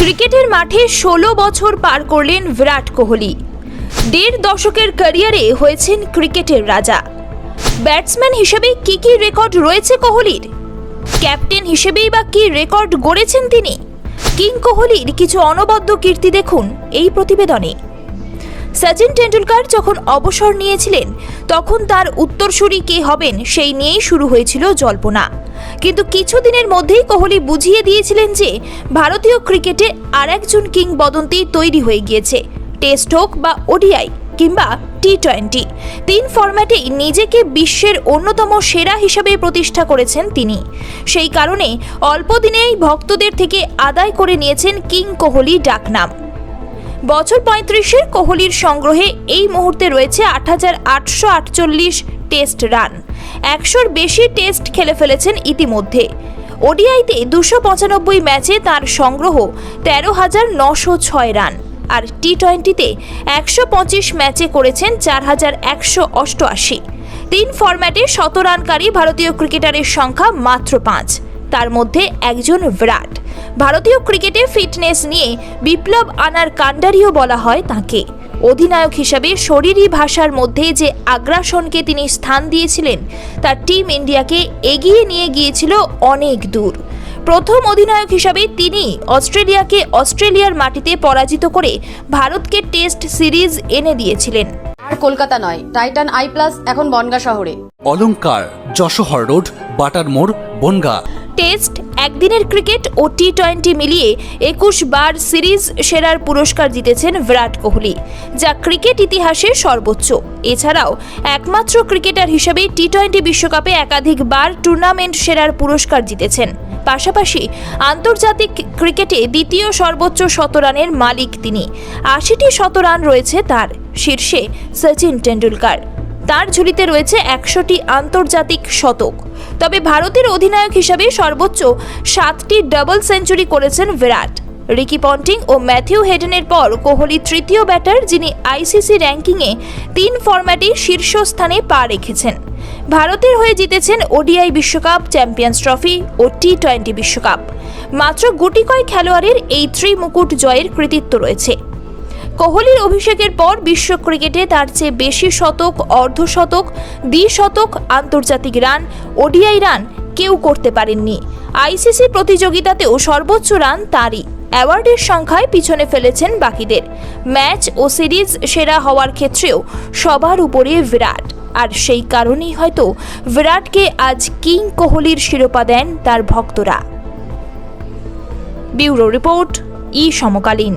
ক্রিকেটের মাঠে ষোলো বছর পার করলেন বিরাট কোহলি। দেড় দশকের ক্যারিয়ারে হয়েছেন ক্রিকেটের রাজা। ব্যাটসম্যান হিসেবে কি কি রেকর্ড রয়েছে কোহলির? ক্যাপ্টেন হিসেবেই বা কি রেকর্ড গড়েছেন তিনি? কিং কোহলির কিছু অনবদ্য কীর্তি দেখুন এই প্রতিবেদনে। সচিন টেন্ডুলকার যখন অবসর নিয়েছিলেন, তখন তার উত্তরসূরি কে হবেন সেই নিয়েই শুরু হয়েছিল জল্পনা। কিন্তু কিছুদিনের মধ্যেই কোহলি বুঝিয়ে দিয়েছিলেন যে, ভারতীয় ক্রিকেটে আর একজন কিংবদন্তি তৈরি হয়ে গিয়েছে, টেস্ট হোক বা ওডিআই কিংবা টি টোয়েন্টি তিন ফরম্যাটেই নিজেকে বিশ্বের অন্যতম সেরা হিসেবে প্রতিষ্ঠা করেছেন তিনি। সেই কারণে অল্প দিনেই ভক্তদের থেকে আদায় করে নিয়েছেন কিং কোহলি ডাকনাম। বছর পঁয়ত্রিশের কোহলির সংগ্রহে এই মুহূর্তে রয়েছে আট হাজার আটশো আটচল্লিশ টেস্ট রান। একশোর বেশি টেস্ট খেলে ফেলেছেন ইতিমধ্যে। ওডিআইতে দুশো পঁচানব্বই ম্যাচে তার সংগ্রহ তেরো হাজার নশো ছয় রান। আর টি টোয়েন্টিতে একশো পঁচিশ ম্যাচে করেছেন চার হাজার একশো অষ্টআশি। তিন ফরম্যাটে শত রানকারী ভারতীয় ক্রিকেটারের সংখ্যা মাত্র পাঁচ। তার মধ্যে একজন বিরাট। ভারতীয় ক্রিকেটে ফিটনেস নিয়ে বিপ্লব আনার কাণ্ডারিও বলা হয় তাকে। অধিনায়ক হিসাবে শরীরী ভাষার মধ্যে যে আগ্রাসনকে তিনি স্থান দিয়েছিলেন তার টিম ইন্ডিয়াকে এগিয়ে নিয়ে গিয়েছিল অনেক দূর। প্রথম অধিনায়ক হিসাবে তিনি অস্ট্রেলিয়াকে অস্ট্রেলিয়ার মাটিতে পরাজিত করে ভারতকে টেস্ট সিরিজ এনে দিয়েছিলেন। আর কলকাতা নয় টাইটান আই প্লাস এখন বনগা শহরে। অলংকার যশোহর রোড বাটার মোড় বনগা। টেস্ট, একদিনের ক্রিকেট ও টি টোয়েন্টি মিলিয়ে একুশ বার সিরিজ সেরার পুরস্কার জিতেছেন বিরাট কোহলি, যা ক্রিকেট ইতিহাসে সর্বোচ্চ। এছাড়াও, একমাত্র ক্রিকেটার হিসেবে টি টোয়েন্টি বিশ্বকাপে একাধিকবার টুর্নামেন্ট সেরার পুরস্কার জিতেছেন। পাশাপাশি, আন্তর্জাতিক ক্রিকেটে দ্বিতীয় সর্বোচ্চ শতরানের মালিক তিনি। আশিটি শতরান রয়েছে তার। শীর্ষে সচিন টেন্ডুলকার তার ঝুলিতে রয়েছে একশোটি আন্তর্জাতিক শতক। তবে ভারতের অধিনায়ক হিসাবে সর্বোচ্চ সাতটি ডাবল সেঞ্চুরি করেছেন বিরাট। রিকি পন্টিং ও ম্যাথিউ হেডেনের পর কোহলি তৃতীয় ব্যাটার, যিনি আইসিসি র্যাঙ্কিংয়ে তিন ফরম্যাটে শীর্ষস্থানে পা রেখেছেন। ভারতের হয়ে জিতেছেন ওডিআই বিশ্বকাপ চ্যাম্পিয়ন্স ট্রফি ও টি টোয়েন্টি বিশ্বকাপ। মাত্র গুটি কয় খেলোয়াড়ের এই ত্রিমুকুট জয়ের কৃতিত্ব রয়েছে। কোহলির অভিষেকের পর বিশ্ব ক্রিকেটে তার চেয়ে বেশি শতক, অর্ধশতক, দ্বিশতক আন্তর্জাতিক রান ওডিআই রান কেউ করতে পারেননি। আইসিসি প্রতিযোগিতাতেও সর্বোচ্চ রান তারই। অ্যাওয়ার্ডের সংখ্যায় পিছনে ফেলেছেন বাকিদের। ম্যাচ ও সিরিজ সেরা হওয়ার ক্ষেত্রেও সবার উপরে বিরাট। আর সেই কারণেই হয়তো বিরাটকে আজ কিং কোহলির শিরোপা দেন তার ভক্তরা। ব্যুরো রিপোর্ট, ই সমকালীন।